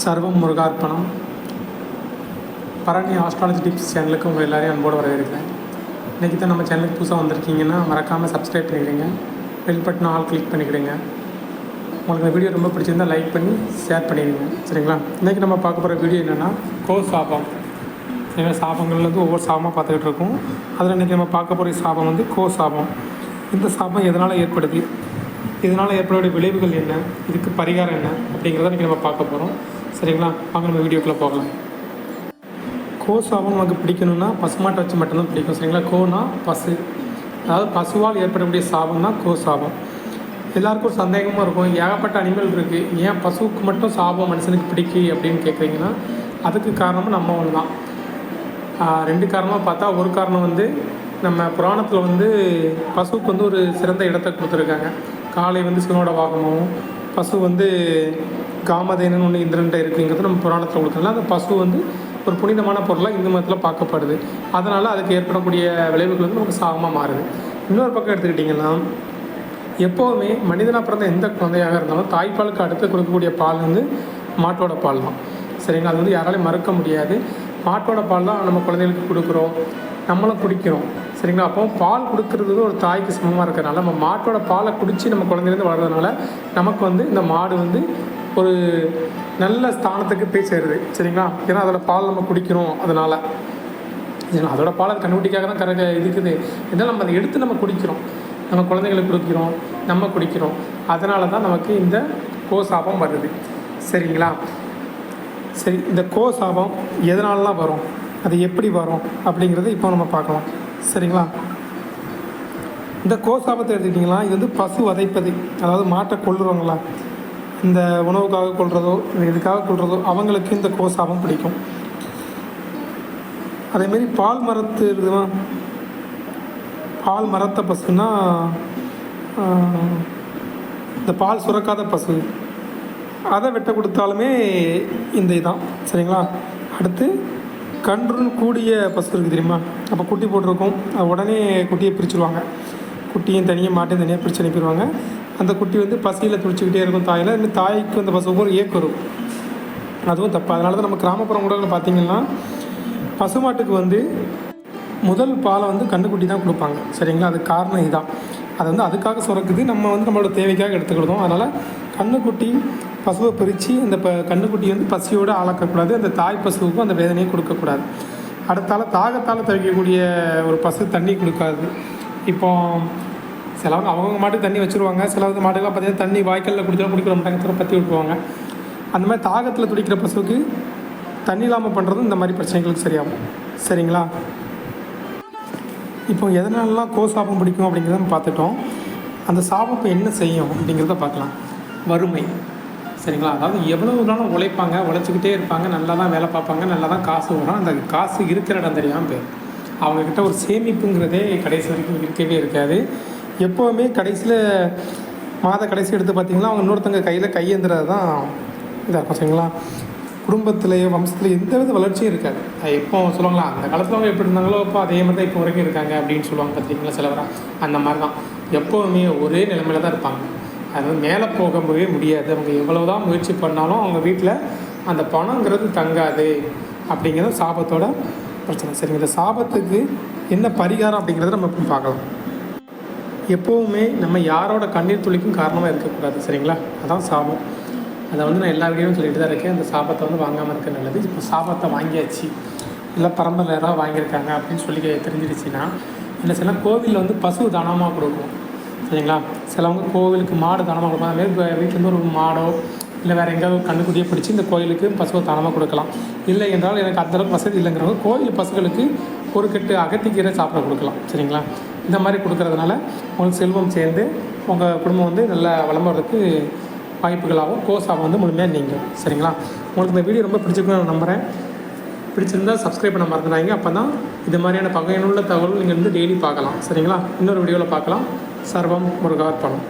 சர்வம் முருகார்ப்பணம். Bharani astrology tips சேனலுக்கு உங்கள் எல்லாரையும் அன்போடு வரவேற்கிறேன். இன்றைக்கி தான் நம்ம சேனலுக்கு புதுசாக வந்திருக்கீங்கன்னா மறக்காமல் சப்ஸ்கிரைப் பண்ணிக்கிறீங்க பெல் பட்டன் ஆல் கிளிக் பண்ணிக்கிடுங்க. உங்களுக்கு இந்த வீடியோ ரொம்ப பிடிச்சிருந்தால் லைக் பண்ணி ஷேர் பண்ணிடுங்க. சரிங்களா? இன்றைக்கி நம்ம பார்க்க போகிற வீடியோ என்னென்னா கோ சாபம். சரிங்களா சாபங்கள்லேருந்து ஒவ்வொரு சாபமாக பார்த்துக்கிட்டு இருக்கோம். அதில் இன்றைக்கி நம்ம பார்க்க போகிற சாபம் வந்து கோ சாபம். இந்த சாபம் எதனால் ஏற்படுது? இதனால் ஏற்படக்கூடிய விளைவுகள் என்ன? இதுக்கு பரிகாரம் என்ன? அப்படிங்கிறத இன்றைக்கி நம்ம பார்க்க போகிறோம் சரிங்களா? வாங்க நம்ம வீடியோக்குள்ளே போகலாம். கோ சாபம் நமக்கு பிடிக்கணும்னா பசுமாட்டை வச்சு மட்டும்தான் பிடிக்கும் சரிங்களா? கோனா பசு. அதாவது பசுவால் ஏற்படக்கூடிய சாபம் தான் கோ சாபம். எல்லாருக்கும் ஒரு சந்தேகமாக இருக்கும் ஏகப்பட்ட அனிமல் இருக்குது ஏன் பசுவுக்கு மட்டும் சாபம் மனுஷனுக்கு பிடிக்கு அப்படின்னு கேட்குறீங்கன்னா அதுக்கு காரணமும் நம்ம ஒன்று தான். ரெண்டு காரணமாக பார்த்தா ஒரு காரணம் வந்து நம்ம புராணத்தில் வந்து பசுவுக்கு வந்து ஒரு சிறந்த இடத்தை கொடுத்துருக்காங்க. காலை வந்து சிவனோட வாகனமும் பசு வந்து காமதேனன் ஒன்று இந்திரன்ட்ட இருக்குங்கிறது நம்ம புராணத்தில் கொடுக்குறதுனால அந்த பசு வந்து ஒரு புனிதமான பொருளாக இந்து மதத்தில் பார்க்கப்படுது. அதனால் அதுக்கு ஏற்படக்கூடிய விளைவுகள் வந்து நமக்கு சாகமாக மாறுது. இன்னொரு பக்கம் எடுத்துக்கிட்டிங்கன்னா எப்போவுமே மனிதனாக பிறந்த எந்த குழந்தையாக இருந்தாலும் தாய்ப்பாலுக்கு அடுத்து கொடுக்கக்கூடிய பால் வந்து மாட்டோட பால் தான். சரிங்களா? அது வந்து யாராலையும் மறுக்க முடியாது. மாட்டோட பால் தான் நம்ம குழந்தைகளுக்கு கொடுக்குறோம். நம்மளும் குடிக்கிறோம். சரிங்களா? அப்போ பால் கொடுக்கறது ஒரு தாய்க்கு சமமாக இருக்கிறனால நம்ம மாட்டோட பாலை குடித்து நம்ம குழந்தைலேருந்து வளர்றதுனால நமக்கு வந்து இந்த மாடு வந்து ஒரு நல்ல ஸ்தானத்துக்கு போய் சேருது சரிங்களா? ஏன்னா அதோட பால் நம்ம குடிக்கிறோம் அதனால். சரிங்களா அதோட பால் அது கண்டுபிடிக்காக தான் கரெக்டாக இருக்குது. இதெல்லாம் நம்ம அதை எடுத்து நம்ம குடிக்கிறோம். நம்ம குழந்தைங்களுக்கு குடிக்கிறோம் நம்ம குடிக்கிறோம். அதனால தான் நமக்கு இந்த கோசாபம் வருது. சரிங்களா? சரி இந்த கோசாபம் எதனாலலாம் வரும்? அது எப்படி வரும்? அப்படிங்கிறத இப்போ நம்ம பார்க்கலாம். சரிங்களா? இந்த கோசாபத்தை எடுத்துக்கிட்டிங்களா இது வந்து பசு வதைப்பது. அதாவது மாட்டை கொள்ளுறவங்களா இந்த உணவுக்காக கொள்றதோ இதுக்காக கொள்றதோ அவங்களுக்கு இந்த கோசாபம் பிடிக்கும். அதேமாரி பால் மரத்து இருக்குதுமா பால் மரத்த பசுன்னா இந்த பால் சுரக்காத பசு. அதை வெட்ட கொடுத்தாலுமே இந்த இதான். சரிங்களா? அடுத்து கன்றுன்னு கூடிய பசு இருக்குது தெரியுமா? அப்போ குட்டி போட்டிருக்கோம். உடனே குட்டியை பிரிச்சுருவாங்க. குட்டியும் தனியாக மாட்டையும் தனியாக பிரித்து அனுப்பிடுவாங்க. அந்த குட்டி வந்து பசியில் துடிச்சிக்கிட்டே இருக்கும் தாயில். இந்த தாய்க்கு அந்த பசு ஒரு ஏக்கு வரும். அதுவும் தப்பு. அதனால தான் நம்ம கிராமப்புறம் பார்த்திங்கன்னா பார்த்தீங்கன்னா பசுமாட்டுக்கு வந்து முதல் பாலை வந்து கண்டுக்குட்டி தான் கொடுப்பாங்க. சரிங்களா? அதுக்கு காரணம் இதுதான். அது வந்து அதுக்காக சுரக்குது. நம்ம வந்து நம்மளோட தேவைக்காக எடுத்துக்கிடுவோம். அதனால் கண்ணுக்குட்டி பசுவை பிரித்து அந்த ப கண்ணுக்குட்டி வந்து பசியோடு ஆளாக்கக்கூடாது. அந்த தாய் பசுவுக்கும் அந்த வேதனையை கொடுக்கக்கூடாது. அடுத்தால தாகத்தால் தவிக்கக்கூடிய ஒரு பசு தண்ணி கொடுக்காது. இப்போ சிலவங்க அவங்க மாட்டுக்கு தண்ணி வச்சுருவாங்க. சிலவங்க மாட்டுக்கெல்லாம் பார்த்தீங்கன்னா தண்ணி வாய்க்காலில் குடிச்சா குடிக்கிற மாட்டாங்க திரும்ப பற்றி விட்டுருவாங்க. அந்த மாதிரி தாகத்தில் துடிக்கிற பசுவுக்கு தண்ணி இல்லாமல் பண்ணுறதும் இந்த மாதிரி பிரச்சனைகளுக்கு சரியாகும். சரிங்களா? இப்போ எதனாலலாம் கோ சாபம் பிடிக்கும் அப்படிங்கிறத நம்ம பார்த்துட்டோம். அந்த சாபம் இப்போ என்ன செய்யும் அப்படிங்கிறத பார்க்கலாம். வறுமை. சரிங்களா? அதாவது எவ்வளோ நாளும் உழைப்பாங்க உழைச்சிக்கிட்டே இருப்பாங்க நல்லா தான் வேலை பார்ப்பாங்க நல்லா தான் காசு வரும். அந்த காசு இருக்கிற இடம் தெரியாமல் போயிடும் அவங்கக்கிட்ட ஒரு சேமிப்புங்கிறதே கடைசி வரைக்கும் இருக்கவே இருக்காது. எப்போவுமே கடைசியில் மாத கடைசி எடுத்து பார்த்தீங்கன்னா அவங்க இன்னொருத்தங்க கையில் கையேந்துறது தான் இதாக இருக்கும் சரிங்களா? குடும்பத்திலேயோ வம்சத்துலேயோ எந்த வித வளர்ச்சியும் இருக்காது. இப்போ சொல்லுவாங்களா அந்த காலத்தில் அவங்க எப்படி இருந்தாங்களோ இப்போ அதே மாதிரி தான் இப்போ வரைக்கும் இருக்காங்க அப்படின்னு சொல்லுவாங்க பார்த்தீங்களா சிலவரா? அந்த மாதிரி தான் எப்போவுமே ஒரே நிலைமையில தான் இருப்பாங்க. அது மேலே போகவே முடியாது. அவங்க எவ்வளோ தான் முயற்சி பண்ணாலும் அவங்க வீட்டில் அந்த பணங்கிறது தங்காது அப்படிங்கிறது சாபத்தோட பிரச்சனை. சரிங்க இந்த சாபத்துக்கு என்ன பரிகாரம் அப்படிங்கிறத நம்ம இப்போ பார்க்கலாம். எப்போவுமே நம்ம யாரோட கண்ணீர் துளிக்கும் காரணமாக இருக்கக்கூடாது சரிங்களா? அதான் சாபம். அதை வந்து நான் எல்லா வீடியோவும் சொல்லிட்டு தான் இருக்கேன். அந்த சாபத்தை வந்து வாங்காமல் இருக்க நல்லது. இப்போ சாபத்தை வாங்கியாச்சு. இல்லை பரம்பரை யாராவது வாங்கியிருக்காங்க அப்படின்னு சொல்லி தெரிஞ்சிருச்சுன்னா இல்லை சில கோவிலில் வந்து பசு தானமாக கொடுக்கும் சரிங்களா? சிலவங்க கோவிலுக்கு மாடு தானமாக கொடுப்பாங்க. அதுமாரி வீட்டிலேருந்து ஒரு மாடோ இல்லை வேறு எங்கேயாவது கண்ணுக்குட்டியே பிடிச்சி இந்த கோயிலுக்கு பசுவை தானமாக கொடுக்கலாம். இல்லை என்றால் எனக்கு அந்தளவுக்கு வசதி இல்லைங்கிறவங்க கோயில் பசுகளுக்கு ஒரு கட்டு அகத்திக்கீரை சாப்பிட கொடுக்கலாம். சரிங்களா? இந்த மாதிரி கொடுக்கறதுனால உங்களுக்கு செல்வம் சேர்ந்து உங்கள் குடும்பம் வந்து நல்லா வளம் வாய்ப்புகளாகவும் கோசாவும் வந்து முழுமையாக நீங்கள் சரிங்களா? உங்களுக்கு இந்த வீடியோ ரொம்ப பிடிச்சிருக்குன்னு நான் நம்புகிறேன் பிடிச்சிருந்தா சப்ஸ்கிரைப் பண்ண மறந்துடாங்க அப்போ தான் இது மாதிரியான பகையனுள்ள தகவல் நீங்கள் வந்து டெய்லி பார்க்கலாம். சரிங்களா? இன்னொரு வீடியோவில் பார்க்கலாம். சர்வம் முருகார்ப்பணம்.